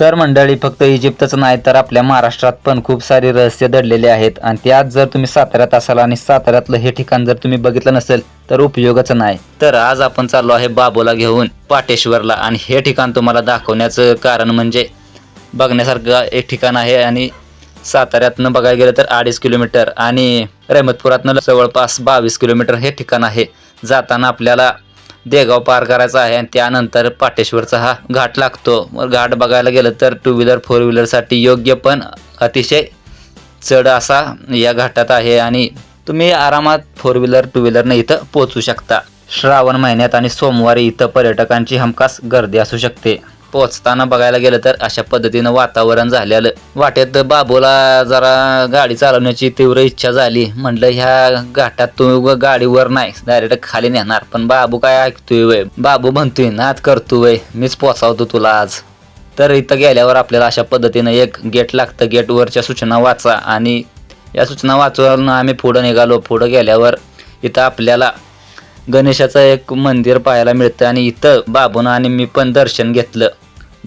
तर मंडळी फक्त इजिप्तच नाही तर आपल्या महाराष्ट्रात पण खूप सारी रहस्य दडलेले आहेत. आणि त्यात जर तुम्ही साताऱ्यात असाल आणि साताऱ्यातलं हे ठिकाण जर तुम्ही बघितलं नसेल तर उपयोगाचं नाही. तर आज आपण चाललो आहे बाबूला घेऊन पाटेश्वरला. आणि हे ठिकाण तुम्हाला दाखवण्याचं कारण म्हणजे बघण्यासारखं एक ठिकाण आहे आणि साताऱ्यातनं बघायला गेलं तर अडीच किलोमीटर आणि रहमतपुरातनं जवळपास बावीस किलोमीटर हे ठिकाण आहे. जाताना आपल्याला देगाव पार करायचा आहे आणि त्यानंतर पाटेश्वरचा हा घाट लागतो. घाट बघायला गेलं तर टू व्हीलर फोर व्हीलरसाठी योग्य पण अतिशय चढ असा या घाटात आहे आणि तुम्ही आरामात फोर व्हीलर टू व्हीलरनं इथं पोहोचू शकता. श्रावण महिन्यात आणि सोमवारी इथं पर्यटकांची हमखास गर्दी असू शकते. पोहोचताना बघायला गेलं तर अशा पद्धतीनं वातावरण झालेलं. वाटेत बाबूला जरा गाडी चालवण्याची तीव्र इच्छा झाली. म्हटलं ह्या घाटात तू गाडीवर नाही डायरेक्ट खाली नेणार. पण बाबू काय ऐकतोय वय? बाबू म्हणतोय नाद करतोय मीच पोचावतो तुला आज. तर इथं गेल्यावर आपल्याला अशा पद्धतीनं एक गेट लागतं. गेटवरच्या सूचना वाचा. आणि या सूचना वाचून आम्ही पुढं निघालो. पुढं गेल्यावर इथं आपल्याला गणेशाचं एक मंदिर पाहायला मिळतं आणि इथं बाबून आणि मी पण दर्शन घेतलं.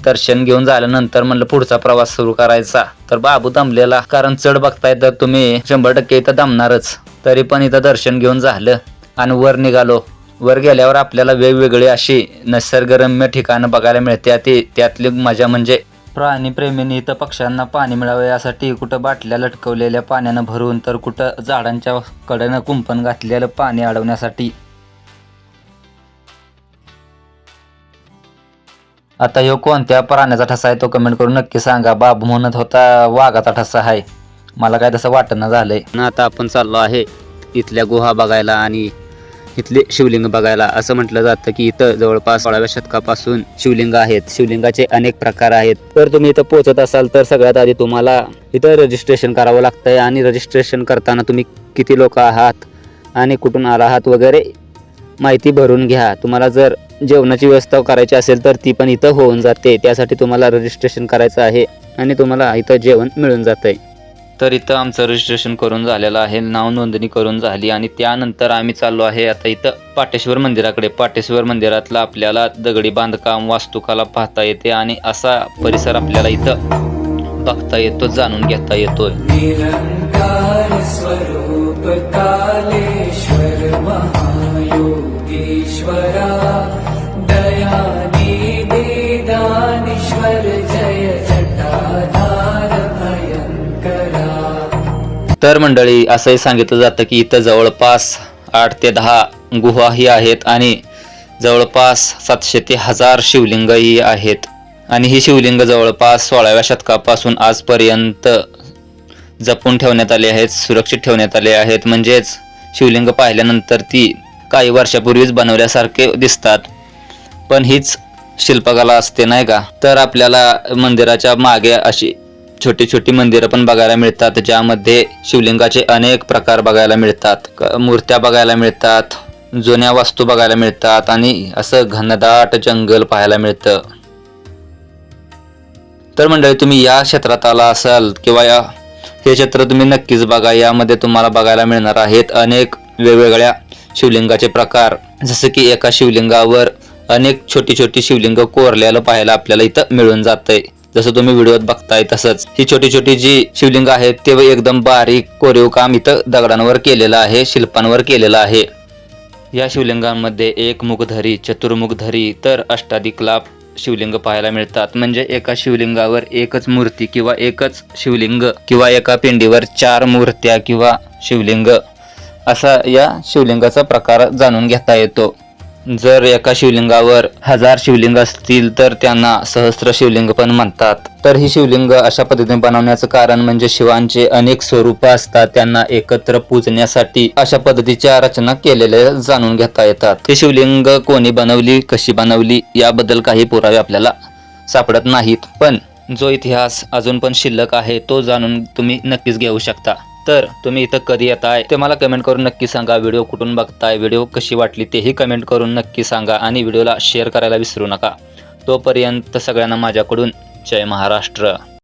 दर्शन घेऊन झाल्यानंतर म्हणलं पुढचा प्रवास सुरू करायचा. तर बाबू दमलेला कारण चढ बघताय तर तुम्ही शंभर टक्के इथं दमणारच. तरी पण इथं दर्शन घेऊन झालं आणि वर निघालो. वर गेल्यावर आपल्याला वेगवेगळी अशी निसर्गरम्य ठिकाणं बघायला मिळते. ती त्यातली मजा म्हणजे प्राणीप्रेमींनी इथं पक्ष्यांना पाणी मिळावं यासाठी कुठं बाटल्या लटकवलेल्या पाण्यानं भरून तर कुठं झाडांच्या कडेनं कुंपण घातलेलं पाणी अडवण्यासाठी. आता ह्यो कोणत्या प्राण्याचा ठसा आहे तो कमेंट करून नक्की सांगा. बाबू म्हणत होता वाघाचा ठसा आहे. मला काय तसं वाटणं झालंय. ना आता आपण चाललो आहे इथल्या गुहा बघायला आणि इथले शिवलिंग बघायला. असं म्हटलं जातं की इथं जवळपास सोळाव्या शतकापासून शिवलिंग आहेत. शिवलिंगाचे अनेक प्रकार आहेत. तर तुम्ही इथं पोहोचत असाल तर सगळ्यात आधी तुम्हाला इथं रजिस्ट्रेशन करावं लागतंय आणि रजिस्ट्रेशन करताना तुम्ही किती लोक आहात आणि कुठून आला आहात वगैरे माहिती भरून घ्या. तुम्हाला जर जेवणाची व्यवस्था करायची असेल तर ती पण इथं होऊन जाते. त्यासाठी तुम्हाला रजिस्ट्रेशन करायचं आहे आणि तुम्हाला इथं जेवण मिळून जातंय. तर इथं आमचं रजिस्ट्रेशन करून झालेलं आहे. नाव नोंदणी करून झाली आणि त्यानंतर आम्ही चाललो आहे आता इथं पाटेश्वर मंदिराकडे. पाटेश्वर मंदिरातला आपल्याला दगडी बांधकाम वास्तुकला पाहता येते आणि असा परिसर आपल्याला इथं बघता येतो जाणून घेता येतोय. स्वरूप कालेश्वर योगेश्वरा दयानिधि दानीश्वर जय जटाधार भयंकरा। तर मंडळी असंही सांगितलं जातं की इथं जवळपास आठ ते दहा गुहाही आहेत आणि जवळपास सातशे ते हजार शिवलिंगही आहेत. आणि ही शिवलिंग जवळपास सोळाव्या शतकापासून आजपर्यंत जपून ठेवण्यात आले आहेत सुरक्षित ठेवण्यात आले आहेत. म्हणजेच शिवलिंग पाहिल्यानंतर ती काही वर्षापूर्वीच बनवल्यासारखे दिसतात. पण हीच शिल्पकला असते नाही का? तर आपल्याला मंदिराच्या मागे अशी छोटी छोटी मंदिरं पण बघायला मिळतात ज्यामध्ये शिवलिंगाचे अनेक प्रकार बघायला मिळतात. मूर्त्या बघायला मिळतात जुन्या वस्तू बघायला मिळतात आणि असं घनदाट जंगल पाहायला मिळतं. तर मंडळी तुम्ही या क्षेत्रात आला असाल किंवा या हे क्षेत्र तुम्ही नक्कीच बघा. यामध्ये तुम्हाला बघायला मिळणार आहेत अनेक वेगवेगळ्या शिवलिंगाचे प्रकार. जसं की एका शिवलिंगावर अनेक छोटी छोटी शिवलिंग कोरलेलं पाहायला आपल्याला इथं मिळून जातंय. जसं तुम्ही व्हिडिओत बघताय तसंच. ही छोटी छोटी जी शिवलिंग आहेत ते एकदम बारीक कोरीव काम इथं दगडांवर केलेलं आहे शिल्पांवर केलेलं आहे. या शिवलिंगांमध्ये एक मुखधरी चतुर्मुखधरी तर अष्टाधिकलाभ शिवलिंग पाहायला मिळतात. म्हणजे एका शिवलिंगावर एकच मूर्ती किंवा एकच शिवलिंग किंवा एका पिंडीवर चार मूर्त्या किंवा शिवलिंग. असा या शिवलिंगाचा प्रकार जाणून घेता येतो. जर एका शिवलिंगावर हजार शिवलिंग असतील तर त्यांना सहस्र शिवलिंग पण म्हणतात. तर ही शिवलिंग अशा पद्धतीने बनवण्याचं कारण म्हणजे शिवांचे अनेक स्वरूप असतात त्यांना एकत्र पूजण्यासाठी अशा पद्धतीच्या रचना केलेल्या जाणून घेता येतात. हे शिवलिंग कोणी बनवली कशी बनवली याबद्दल काही पुरावे आपल्याला सापडत नाहीत. पण जो इतिहास अजून पण शिल्लक आहे तो जाणून तुम्ही नक्कीच घेऊ शकता. तर तुम्ही इथं कधी येताय ते मला कमेंट करून नक्की सांगा. व्हिडिओ कुठून बघताय व्हिडिओ कशी वाटली तेही कमेंट करून नक्की सांगा आणि व्हिडिओला शेअर करायला विसरू नका. तोपर्यंत सगळ्यांना माझ्याकडून जय महाराष्ट्र.